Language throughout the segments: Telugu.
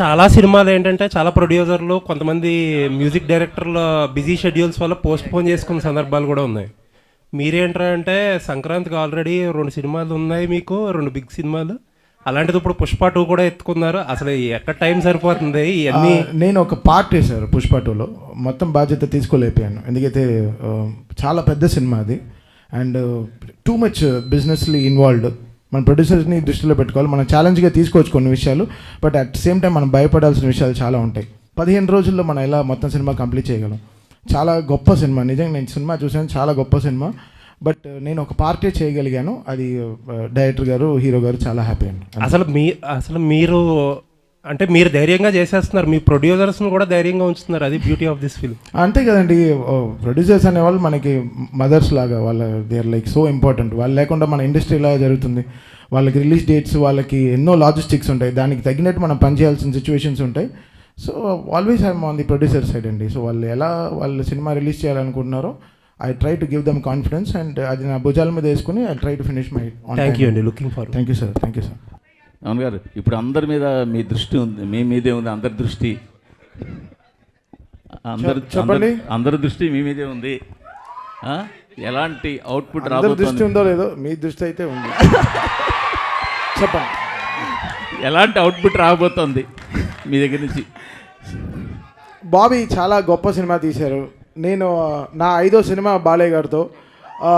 చాలా సినిమాలు ఏంటంటే చాలా ప్రొడ్యూసర్లు కొంతమంది మ్యూజిక్ డైరెక్టర్ల బిజీ షెడ్యూల్స్ వల్ల పోస్ట్ పోన్ చేసుకున్న సందర్భాలు కూడా ఉన్నాయి. మీరేంట్రా అంటే సంక్రాంతికి ఆల్రెడీ రెండు సినిమాలు ఉన్నాయి మీకు రెండు బిగ్ సినిమాలు. అలాంటిది ఇప్పుడు పుష్ప టూ కూడా ఎత్తుకున్నారు. అసలు ఎక్కడ టైం సరిపోతుంది? ఇవన్నీ నేను ఒక పార్ట్ వేశారు పుష్ప టూలో. మొత్తం బాధ్యత తీసుకోలేకపోయాను. ఎందుకైతే చాలా పెద్ద సినిమా అది. And too much businessly involved. మన ప్రొడ్యూసర్స్ని దృష్టిలో పెట్టుకోవాలి. మనం ఛాలెంజ్గా తీసుకోవచ్చు కొన్ని విషయాలు బట్ అట్ సేమ్ టైం మనం భయపడాల్సిన విషయాలు చాలా ఉంటాయి. పదిహేను రోజుల్లో మనం ఎలా మొత్తం సినిమా కంప్లీట్ చేయగలం? చాలా గొప్ప సినిమా. నిజంగా నేను సినిమా చూసాను చాలా గొప్ప సినిమా. బట్ uh, నేను ఒక పార్టీ చేయగలిగాను. అది uh, డైరెక్టర్ గారు హీరో గారు చాలా హ్యాపీ అండి. అసలు మీ అసలు మీరు అంటే మీరు ధైర్యంగా చేసేస్తున్నారు మీ ప్రొడ్యూసర్స్ని కూడా ధైర్యంగా ఉంచుతున్నారు అది బ్యూటీ ఆఫ్ దిస్ ఫిల్మ్ అంతే కదండి ప్రొడ్యూసర్స్ అనేవాళ్ళు మనకి మదర్స్ లాగా వాళ్ళ they are like so important వాళ్ళు లేకుండా మన ఇండస్ట్రీ ఇలా జరుగుతుంది వాళ్ళకి రిలీజ్ డేట్స్ వాళ్ళకి ఎన్నో లాజిస్టిక్స్ ఉంటాయి దానికి తగినట్టు మనం పనిచేయాల్సిన సిచ్యువేషన్స్ ఉంటాయి. So always I'm on the producer side అండి. సో వాళ్ళు ఎలా వాళ్ళు సినిమా రిలీజ్ చేయాలనుకుంటున్నారో I try to give them confidence and అది నా భుజాల మీద వేసుకుని I try to finish my thank you అండి looking for thank you sir thank you sir అవును గారు ఇప్పుడు అందరి మీద మీ దృష్టి ఉంది మీ మీదే ఉంది అందరి దృష్టి. అందరు చెప్- చెప్పండి. అందరి- దృష్టి మీ మీదే ఉంది. ఆ? ఎలాంటి అవుట్పుట్ అందరి దృష్టి రాబోతుంది ఉందో లేదో మీ దృష్టి అయితే ఉంది. చెప్పండి. ఎలాంటి అవుట్పుట్ రాబోతుంది మీ దగ్గర నుంచి? బాబీ చాలా గొప్ప సినిమా తీశారు. నేను నా ఐదో సినిమా బాలయ్య గారితో ఆ,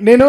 నేను?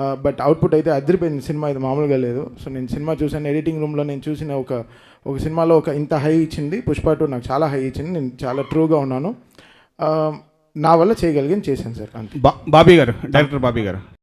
But output అయితే అదిరిపోయింది సినిమా ఇది మామూలుగా లేదు. సో నేను సినిమా చూసాను ఎడిటింగ్ రూమ్లో నేను చూసిన ఒక ఒక సినిమాలో ఒక ఇంత హై ఇచ్చింది. పుష్ప టూ నాకు చాలా హై ఇచ్చింది. నేను చాలా ట్రూగా ఉన్నాను. నా వల్ల చేయగలిగింది చేశాను సార్ బా- బాబీ గారు డైరెక్టర్ బాబీ గారు.